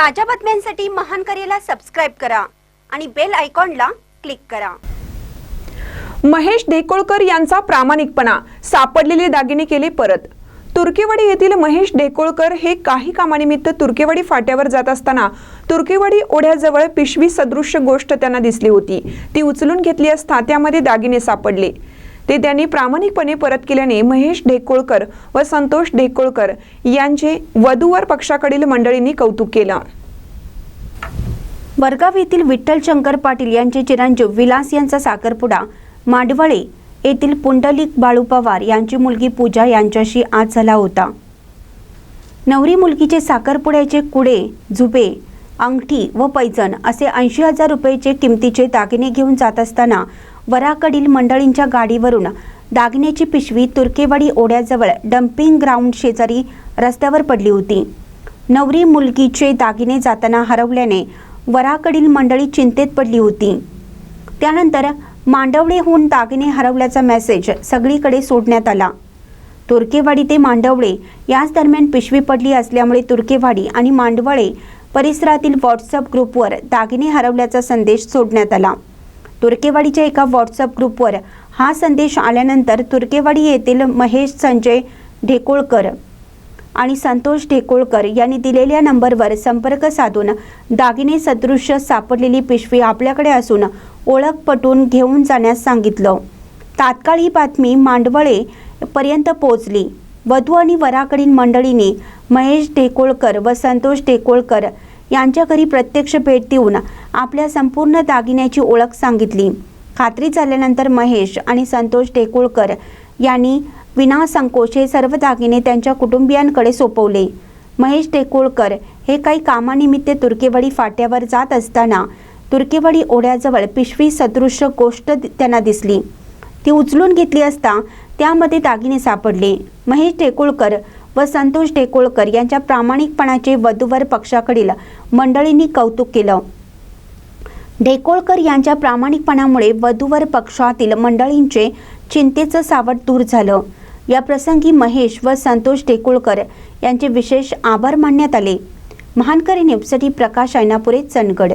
ताज्या बातम्यांसाठी महान करेला सबस्क्राईब करा आणि बेल आयकॉनला क्लिक करा. महेश ढेकोळकर यांचा प्रामाणिकपणा सापडलेले दागिने केले परत. तुर्केवाडी येथील महेश ढेकोळकर हे काही कामानिमित्त तुर्केवाडी फाट्यावर जात असताना तुर्केवाडी ओढ्याजवळ पिशवी सदृश्य गोष्ट त्यांना दिसली होती. ती उचलून घेतली असता त्यामध्ये दागिने सापडले. ते त्यांनी प्रामाणिकपणे परत केल्याने महेश ढेकोळकर व संतोष ढेकोळकर यांचे वधूवर पक्षाकडील मंडळींनी कौतुक केलं. वरगाव येथील विठ्ठल शंकर पाटील यांचे चिरंजीव विलास यांचा साखरपुडा माडवळे येथील पुंडलिक बाळू पवार यांची मुलगी पूजा यांच्याशी आज झाला होता. नवरी मुलगीचे साखरपुड्याचे कुडे झुबे अंगठी व पैजण असे ऐंशी हजार रुपयेचे किमतीचे दागिने घेऊन जात असताना वराकडील मंडळींच्या गाडीवरून दागिन्याची पिशवी तुर्केवाडी ओढ्याजवळ डम्पिंग ग्राउंड शेजारी रस्त्यावर पडली होती. नवरी मुलगीचे दागिने जाताना हरवल्याने वराकडील मंडळी चिंतेत पडली होती. त्यानंतर मांडवळेहून दागिने हरवल्याचा मेसेज सगळीकडे सोडण्यात आला. तुर्केवाडी ते मांडवळे याच दरम्यान पिशवी पडली असल्यामुळे तुर्केवाडी आणि मांडवळे परिसरातील व्हॉट्सअप ग्रुपवर दागिने हरवल्याचा संदेश सोडण्यात आला. तुर्केवाडीच्या एका व्हॉट्सअप ग्रुपवर हा संदेश आल्यानंतर तुर्केवाडी येथील महेश संजय ढेकोळकर आणि संतोष ढेकोळकर यांनी दिलेल्या नंबरवर संपर्क साधून दागिने सदृश्य सापडलेली पिशवी आपल्याकडे असून ओळख पटून घेऊन जाण्यास सांगितलं. तात्काळ ही बातमी मांडवळे पर्यंत पोहोचली. वधू आणि वराकडील मंडळीने महेश ढेकोळकर व संतोष ढेकोळकर यांच्या घरी प्रत्यक्ष भेट देऊन आपल्या संपूर्ण दागिन्याची ओळख सांगितली. खात्री झाल्यानंतर महेश आणि संतोष टेकुळकर यांनी विनासंकोच हे सर्व दागिने त्यांच्या कुटुंबियांकडे सोपवले. महेश टेकोळकर हे काही कामानिमित्त तुर्केवाडी फाट्यावर जात असताना तुर्केवाडी ओढ्याजवळ पिशवी सदृश्य गोष्ट त्यांना दिसली. ती उचलून घेतली असता त्यामध्ये दागिने सापडले. महेश टेकोळकर व संतोष ढेकोळकर यांच्या प्रामाणिकपणाचे वधूवर पक्षाकडील मंडळींनी कौतुक केलं. ढेकोळकर यांच्या प्रामाणिकपणामुळे वधूवर पक्षातील मंडळींचे चिंतेचं सावट दूर झालं. या प्रसंगी महेश व संतोष ढेकोळकर यांचे विशेष आभार मानण्यात आले. महानकरी न्यूजसाठी प्रकाश ऐनापुरे चंदगड.